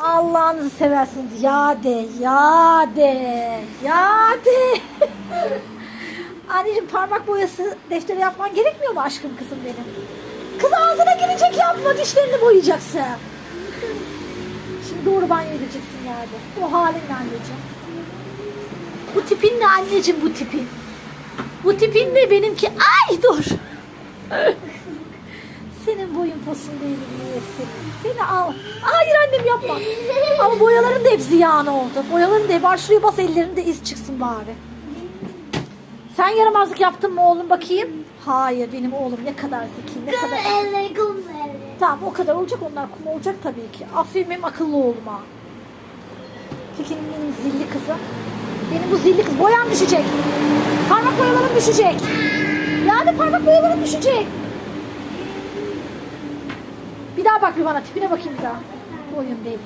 Allah'ınızı seversiniz. Ya de, ya de, ya de. Anneciğim parmak boyası defteri yapman gerekmiyor mu aşkım kızım benim? Kız ağzına girecek yapma dişlerini boyayacaksın. Şimdi doğru banyoya gideceksin yani. O halinle anneciğim. Bu tipin ne anneciğim bu tipin? Bu tipin ne benimki? Ay dur. Senin boyun posun değil? Seni, al. Hayır annem yapma. Ama boyaların da hep ziyan oldu. Boyaların da hep. Şuraya bas ellerinde iz çıksın bari. Sen yaramazlık yaptın mı oğlum bakayım? Hayır benim oğlum ne kadar zeki ne kadar... Elle kum elle. Tamam o kadar olacak onlar kum olacak tabii ki. Aferin benim akıllı oğluma. Tekin'in benim zilli kızı. Benim bu zilli kız boyan düşecek. Parmak boyalarım düşecek. Yani parmak boyalarım düşecek. Bak bir bana tipine bakayım bir daha. Boyun değil.